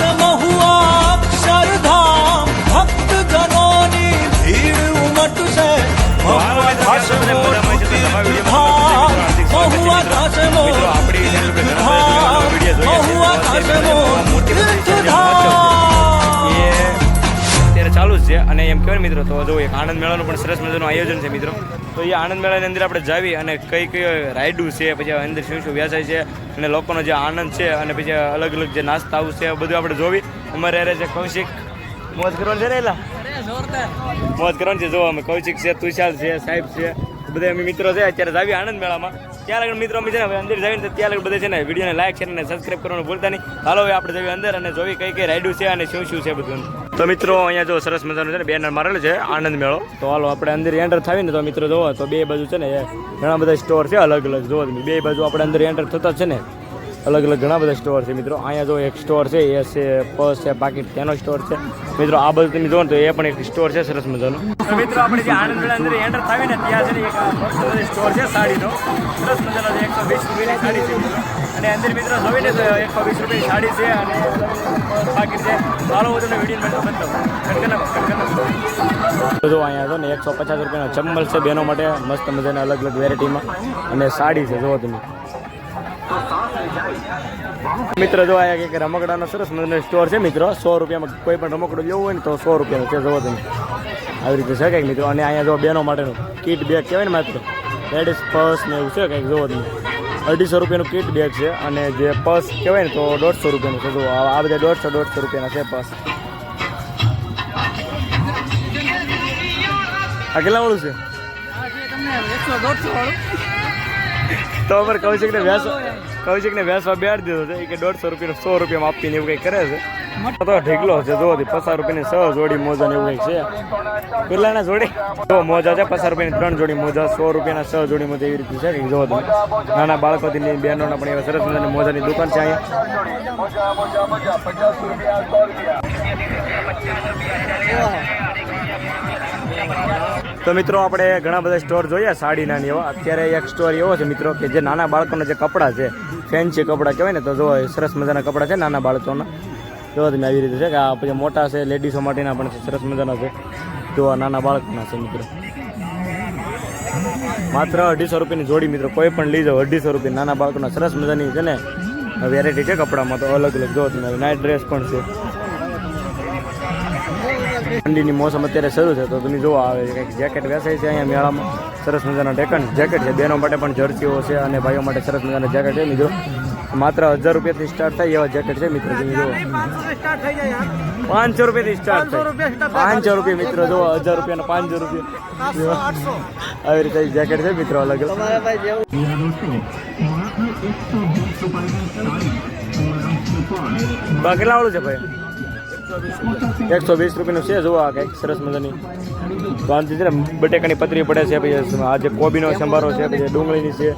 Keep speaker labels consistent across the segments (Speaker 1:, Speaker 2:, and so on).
Speaker 1: awesome. અને એમ કહેવાય મિત્રો તો જો એક આનંદ મેળાનું પણ સરસ મજાનું આયોજન છે મિત્રો. તો એ આનંદ મેળાની અંદર આપણે જાવી અને કઈ કઈ રાઇડું છે પછી અંદર શું શું વ્યાસાય છે અને લોકોનો જે આનંદ છે અને પછી અલગ અલગ જે નાસ્તાઓ છે બધું આપણે જોવી. અમારે રહે છે કૌશિક મોજ કરવાનું છે ને એલા? મોજ કરવાનું છે જો અમે કૌશિક છે તુષાર છે સાહેબ છે બધા અમે મિત્રો છે, અત્યારે જાવી આનંદ મેળામાં. ત્યાં આગળ મિત્રો અમે છે ને અંદર જાવીને ત્યાં આગળ બધા છે ને વિડીયોને લાઈક છે અને સબસ્ક્રાઈબ કરવાનું ભૂલતા નહીં. હાલો હવે આપણે જઈએ અંદર અને જોવી કઈ કઈ રાઈડું છે અને શું શું છે બધું. તો મિત્રો અહીંયા જો સરસ મજાનું છે ને બેનર મારેલું છે, આનંદ મેળો. તો હાલો આપણે અંદર એન્ટર થાવી ને તો મિત્રો જોવો તો બે બાજુ છે ને ઘણા બધા સ્ટોર છે અલગ અલગ. જોવો બે બાજુ આપણે અંદર એન્ટર થતા છે ને. અલગ અલગ ઘણા બધા સ્ટોર છે. મિત્રો અહીંયા જો એક સ્ટોર છે એ છે પર્સ છે પાકીટ તેનો સ્ટોર છે. મિત્રો આ બધું તમે જોવો ને તો એ પણ એક સ્ટોર છે સરસ મજાનો. મિત્રો આપણે જે મેળા અંદર એન્ટર થાય ને ત્યાં છે એક સ્ટોર છે સાડીનો. સરસ મજાનો એકસો વીસ રૂપિયાની સાડી છે અને અંદર મિત્રો જોઈને તો એકસો વીસ રૂપિયાની સાડી છે અને પાકીટ છે. ચાલો હું તમને વીડિયો બતાવું. જો અહીંયા જો ને એકસો પચાસ રૂપિયાનો ચંબલ છે બેનો માટે મસ્ત મજાના અલગ અલગ વેરાયટીમાં અને સાડી છે જોવો તમે. મિત્ર, જો આ એક રમકડાનો સરસ મજાનો સ્ટોર છે મિત્રો. સો રૂપિયામાં કોઈ પણ રમકડું લેવું હોય ને તો સો રૂપિયાનો છે જોવો તમે. આવી રીતે છે કંઈક મિત્રો? અને અહીંયા જો બેનો માટેનું કીટ બેગ કહેવાય ને માત્ર. લેડીઝ પર્સ ને એવું છે કંઈક જોવો તમે. અઢીસો રૂપિયાનું કીટ બેગ છે અને જે પર્સ કહેવાય ને તો દોઢસો રૂપિયાનું છે જો આ બધા દોઢસો દોઢસો રૂપિયાના છે પર્સ આ કેટલા વાળું છે? તો અમારે કૌશિકને વ્યાસ કૌશિકને વ્યાસવા બેડ દીધો છે. કે દોઢસો રૂપિયા સો રૂપિયામાં આપીને એવું કંઈ કરે છે. તો ઢીકલો છે. જો પચાસ રૂપિયાની છ જોડી મોજા ને એવું કંઈક છે. કેટલાના જોડી? જો મોજા છે. પચાસ રૂપિયાની ત્રણ જોડી મોજા, સો રૂપિયાના છ જોડી મોજા એવી રીતે છે. કંઈક જો તમે નાના બાળકોથી બહેનોના પણ એવા સરસ મજાની મોજાની દુકાન છે અહીંયા. તો મિત્રો, આપણે ઘણા બધા સ્ટોર સાડીના નાની એવા. અત્યારે એક સ્ટોર એવો છે, મિત્રો, કે જે નાના બાળકોના જે કપડાં છે ફેન્સી કપડાં કહેવાય ને, તો જો સરસ મજાના કપડાં છે નાના બાળકોના. જો તમે આવી રીતે છે કે આ પછી મોટા છે લેડીઝો માટેના પણ છે, સરસ મજાના છે. જો આ નાના બાળકોના છે, મિત્રો. માત્ર અઢીસો રૂપિયાની જોડી, મિત્રો, કોઈ પણ લઈ જાઓ, અઢીસો રૂપિયા. નાના બાળકોના સરસ મજાની છે ને વેરાયટી છે કપડામાં, તો અલગ અલગ જો તમે નાઇટ ડ્રેસ પણ છે ઠંડીની મોસમ અત્યારે શરૂ છે તો તમે જોવા આવે કંઈક જેકેટ વેચાય છે અહીંયા મેળામાં. સરસ મજાના ડેકન જેકેટ છે. બહેનો માટે પણ જર્સીઓ છે અને ભાઈઓ માટે સરસ મજાના જેકેટ છે. મિત્રો માત્ર હજાર રૂપિયાથી સ્ટાર્ટ થાય એવા જેકેટ છે મિત્રો. તમે જોવો. પાંચસો રૂપિયાથી સ્ટાર્ટ થાય. પાંચસો રૂપિયા મિત્રો જોવો હજાર રૂપિયાના પાંચસો રૂપિયા. આવી રીતે જેકેટ છે મિત્રો અલગ અલગ બા છે ભાઈ. એકસો વીસ રૂપિયાનું છે જોવા કંઈક સરસ મજાની. શાંતિ છે ને બટેકાની પતરી પડે છે પછી આ જે કોબીનો સંભારો છે પછી ડુંગળીની છે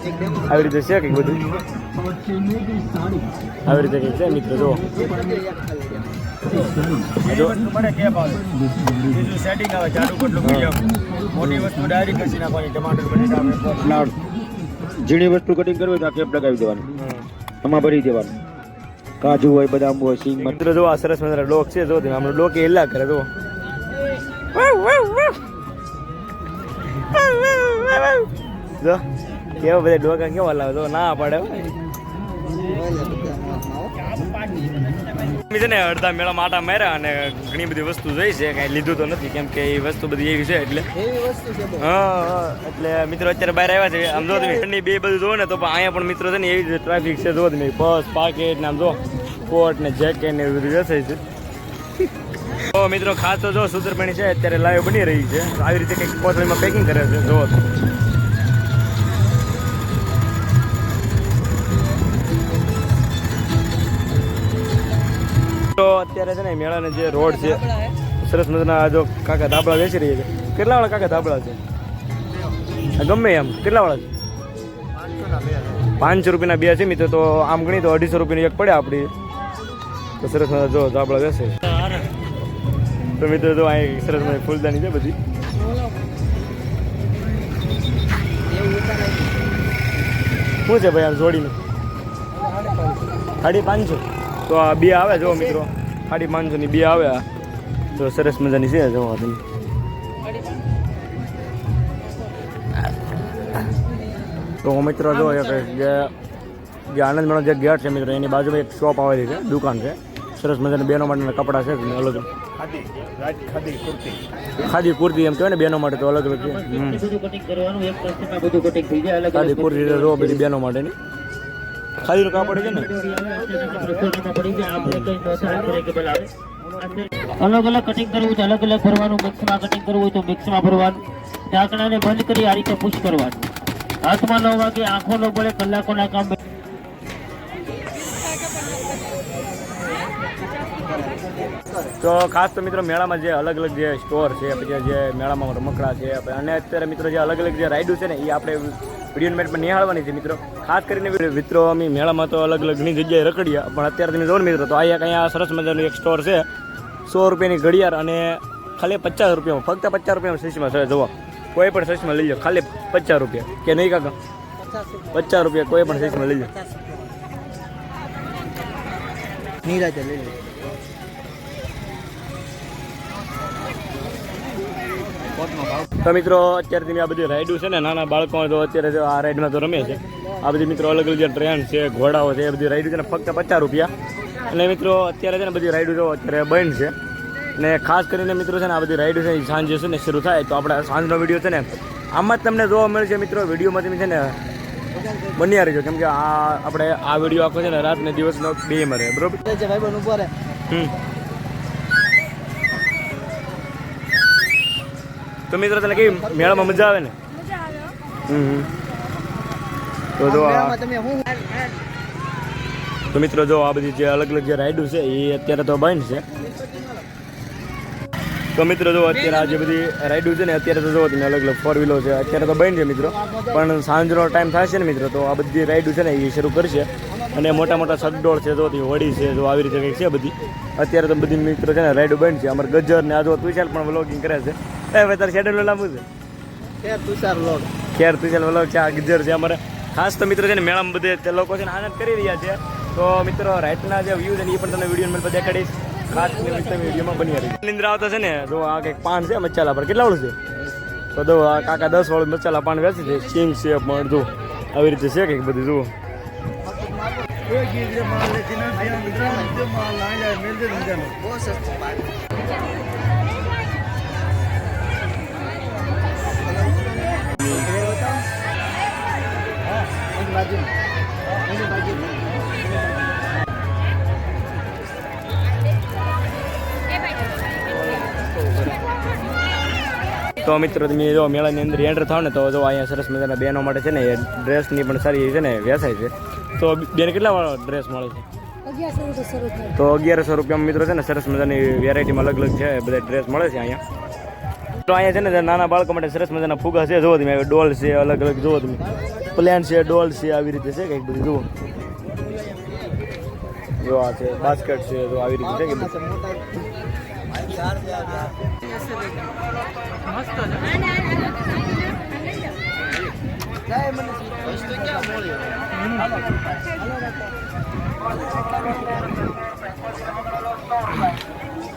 Speaker 1: આવી રીતે છે કંઈક બધું? આવી રીતે કંઈક છે મિત્રો જો.
Speaker 2: ઝીણી વસ્તુ કટિંગ કરવી તો આ કેપ લગાવી દેવાનું. આમાં ભરી દેવાનું. કાજુ હોય બદામ હોય સિંગ
Speaker 1: મિત્રો જો આ સરસ મજાના ડોક છે જો તમે હમણાં ડોક એલા કરે જો જો કેવા બધા ડોકા કેવા લાવે જો ના પાડે હો. છે ને અડધા મેળા માટા માર્યા અને ઘણી બધી વસ્તુ જોઈ છે કાંઈ લીધું તો નથી કેમ કે એ વસ્તુ બધી એવી છે એટલે. હા એટલે મિત્રો અત્યારે બહાર આવ્યા છે. આમ જો તમે ઠંડી બે બધું જોવો ને તો પણ અહીંયા પણ મિત્રો છે ને એવી ટ્રાફિક છે જો તમે બસ પાકેટ ને આમ જો કોટ ને જેકેટ ને એવું બધું વેચાય છે. તો મિત્રો ખાસ તો જો સુતરપણી છે અત્યારે લાઈવ બની રહી છે. આવી રીતે કંઈક કોથળીમાં પેકિંગ કરે છે જો અત્યારે છે ને મેળાને જે રોડ છે, સરસ મજાના આ જો કાકા ધાબળા વેચી રહી છે. કેટલા વાળા કાકા ધાબળા છે? આ ગમે એમ. કેટલા વાળા છે? પાંચસો રૂપિયાના બે છે મિત્રો, તો આમ ગણી તો અઢીસો રૂપિયાની એક પડે આપણી તો સરસ મજા જો ધાબળા વેચે તો મિત્રો તો અહીં સરસ મજા ફૂલદાની છે બધી. શું છે ભાઈ આમ જોડીને? સાડી પાંચસો. તો આ બે આવે જો મિત્રો. સાડી પાંચસો ની બે આવે તો સરસ મજાની છે જો તમે. તો મિત્રો જો એક જે જે આનંદ મેળો જે ગેટ છે મિત્રો, એની બાજુમાં એક શોપ આવેલી છે, દુકાન છે. સરસ મજાના બેનો માટેના કપડાં છે અલગ ખાદી કુર્તી એમ કહેવાય ને બેનો માટે, તો અલગ અલગ ખાદી કુર્તી રો બધી બેનો માટેની. ખાદીનું કાપડ છે ને?
Speaker 3: અલગ અલગ કટિંગ કરવું છે અલગ અલગ ભરવાનું મિક્સમાં કટિંગ કરવું હોય તો મિક્સમાં ભરવાનું. ઢાંકણાને બંધ કરી આ રીતે પુશ કરવાનું. હાથમાં ન વાગે આંખો ન પડે કલાકોના કામ
Speaker 1: તો ખાસ તો મિત્રો મેળામાં જે અલગ અલગ જે સ્ટોર છે પછી જે મેળામાં રમકડા છે અને અત્યારે મિત્રો જે અલગ અલગ જે રાઇડું છે ને એ આપણે વીડિયો મેટમાં નિહાળવાની છે મિત્રો. ખાસ કરીને મિત્રો, અમે મેળામાં તો અલગ અલગ ઘણી જગ્યાએ રખડ્યા, પણ અત્યારે તમે જો મિત્રો, તો અહીંયા અહીંયા સરસ મજાનું એક સ્ટોર છે. સો રૂપિયાની ઘડિયાળ અને ખાલી પચાસ રૂપિયામાં ફક્ત પચાસ રૂપિયામાં સસ્તીમાં છે જોવા કોઈ પણ સસ્તીમાં લઈ લો ખાલી પચાસ રૂપિયા. કે નહીં કાકા? પચાસ રૂપિયા, કોઈ પણ સસ્તીમાં લઈ લો તો મિત્રો અત્યારે તમે આ બધી રાઈડો છે ને નાના બાળકો તો અત્યારે જો આ રાઈડમાં તો રમે છે. આ બધી મિત્રો અલગ અલગ જે ટ્રેન છે ઘોડાઓ છે એ બધી રાઈડો છે ને ફક્ત પચાસ રૂપિયા. અને મિત્રો અત્યારે છે ને બધી રાઈડો જો અત્યારે બંધ છે. અને ખાસ કરીને મિત્રો છે ને આ બધી રાઈડો છે એ સાંજે છે ને શરૂ થાય. તો આપણે સાંજનો વીડિયો છે ને આમાં જ તમને જોવા મળશે મિત્રો વિડીયોમાં તમે છે ને બન્યા રહેજો. કેમ કે આ આપણે આ વીડિયો આખો છે ને રાત ને દિવસનો બે મરે બરોબર? હમ. તો મિત્રો તને કેવી મેળામાં મજા આવે ને. તો જો તો મિત્રો જો આ બધી જે અલગ અલગ જે રાઈડો છે એ અત્યારે તો બંધ છે. તો મિત્રો જો અત્યારે આ જે બધી રાઈડો છે ને અત્યારે તો જો તમે અલગ અલગ ફોર વ્હીલો છે અત્યારે તો બંધ છે મિત્રો. પણ સાંજનો ટાઈમ થશે ને મિત્રો તો આ બધી રાઈડો છે ને એ શરૂ કરશે. અને મોટા મોટા સગડોળ છે જો હોડી છે જો આવી રીતે કંઈક છે બધી. અત્યારે તો બધી મિત્રો છે ને રાઈડ બંધ છે. અમારે ગજર ને આજો તુષાર પણ વ્લોગિંગ કરે છે. એ હવે તારે શેડ્યુલ લાંબુ છે? ખેર તુષાર વ્લોગ છે આ ગજર છે અમારે. ખાસ તો મિત્રો છે ને મેળામાં બધે તે લોકો છે ને આનંદ કરી રહ્યા છે. તો મિત્રો રાઈટના જે વ્યૂ છે ને એ પણ તમને વીડિયો મને દેખાડીશ. ખાસ તમે વિડીયોમાં બની રહી. નિંદ્રા આવતા છે ને જો આ કંઈક પાન છે મચ્છાલા પર. કેટલા વાળું છે? તો જો આ કાકા દસ વાળું મચ્છાલા પાન વેચે છે. સિંગ છે પણ જો. આવી રીતે છે કંઈક બધું જુઓ. તો મિત્રો, તમે જો મેળાની અંદર એન્ટર થાવ ને તો જો અહીંયા સરસ મજાના બહેનો માટે છે ને એ ડ્રેસની પણ સારી છે ને વેચાય છે. તો બેન કેટલા વાળો ડ્રેસ મળે છે?
Speaker 4: રૂપિયા
Speaker 1: તો અગિયારસો રૂપિયામાં મિત્રો છે ને સરસ મજાની વેરાયટીમાં અલગ અલગ છે બધા ડ્રેસ મળે છે અહીંયા. તો અહીંયા છે ને નાના બાળકો માટે સરસ મજાના ફુગા છે જુઓ તમે ડોલ છે અલગ અલગ જુઓ તમે. પ્લેન છે ડોલ છે આવી રીતે છે કંઈક બધું જુઓ. જો આ છે બાસ્કેટ છે જો આવી રીતે છે કે બધું.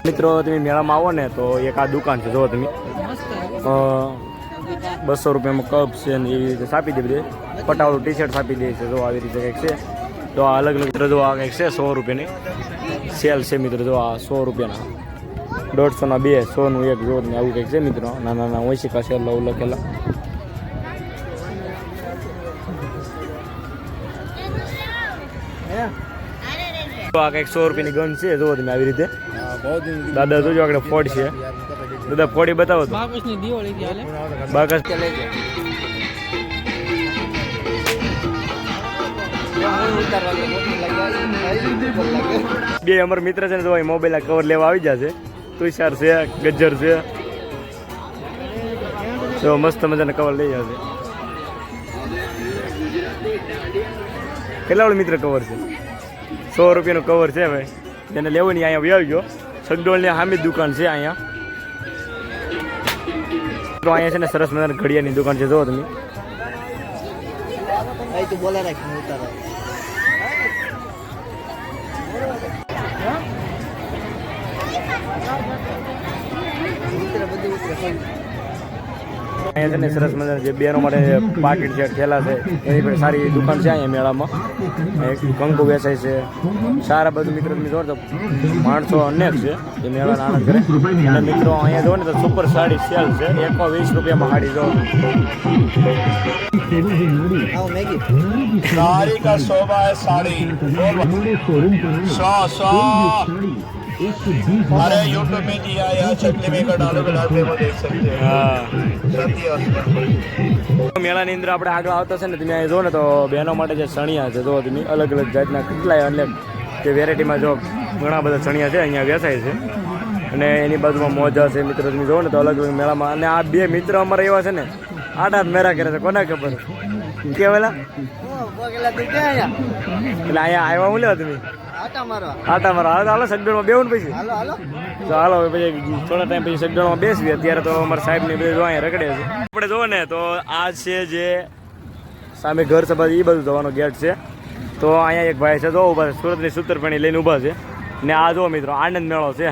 Speaker 1: મિત્રો, તમે મેળામાં આવો ને તો એક આ દુકાન છે જો તમે. બસો રૂપિયામાં કપ છે ને એવી રીતે સાપી દે બધે. પટાવાળું ટી શર્ટ સાપી દે છે જો આવી રીતે કંઈક છે. તો આ અલગ અલગ મિત્રો જો આ કંઈક છે, સો રૂપિયાની. સેલ છે મિત્રો જો આ સો રૂપિયાના. દોઢસોના બે, સોનું એક જો આવું કંઈક છે મિત્રો. નાના નાના ઓછીકા સેલ લખેલા તો આ કંઈક સો રૂપિયાની ગન છે જો તમે આવી રીતે. દાદા જોજો આગળ ફોડ છે. દાદા ફોડી બતાવો તો. બાકસ. બે અમારા મિત્ર છે ને તો મોબાઈલના કવર લેવા આવી જશે તુષાર છે ગજ્જર છે. તો મસ્ત મજાના કવર લઈ જશે કેટલા મિત્ર કવર છે. સો રૂપિયાનું કવર છે ભાઈ જેને લેવું નહીં અહીંયા આવી ગયો. સગડોળની સામે દુકાન છે અહીંયા. તો અહીંયા છે ને સરસ મજાની ઘડિયાળની દુકાન છે જો તમે. અહીંયા છે ને સરસ મજાના જે બહેનો માટે પાકીટ છે ઠેલા છે, એની પણ સારી દુકાન છે અહીંયા મેળામાં. કંકુ વેચાય છે. સારા બધું મિત્રો, તમે તો માણસો અનેક છે જે મેળાનો આનંદ કરે. અને મિત્રો, અહીંયા જો ને તો સુપર સાડી સેલ છે. એકસો વીસ રૂપિયામાં સાડી જો
Speaker 5: સારી કા શોભા સાડી? સો સો सौ अरे यूट्यूब में दिया या चटनी में का डालो बनाते वो देख सकते हैं
Speaker 1: હા
Speaker 5: सत्य और
Speaker 1: મેળાની અંદર આપણે આગળ આવતા છે ને તમે અહીં જો ને તો બહેનો માટે જે ચણિયા છે જો તમે અલગ અલગ જાતના કેટલાય અનેક જે વેરાયટીમાં જો ઘણા બધા ચણિયા છે અહીંયા વેચાય છે અને એની બાજુમાં મોજા છે મિત્રો તમે જોવો ને તો અલગ અલગ મેળામાં અને આ બે મિત્ર અમારા એવા છે ને આડા જ મેળા કરે છે કોને ખબર કેવેલા એટલે અહીંયા આવ્યા હું લેવા તમે આટા મારો. હાલો સગડોળમાં બેવું પછી. તો હાલો હવે પછી થોડા ટાઈમ પછી સગડોળમાં બેસવી અત્યારે તો અમારા સાહેબ ને બધું અહીંયા રખડે છે. આપણે જોવો ને તો આ છે જે સામે ઘર સભા એ બધું જવાનો ગેટ છે. તો અહીંયા એક ભાઈ છે જો છે સુરતની સૂતરફેણી લઈને ઊભા છે. ને આ જો મિત્રો આનંદ મેળો છે.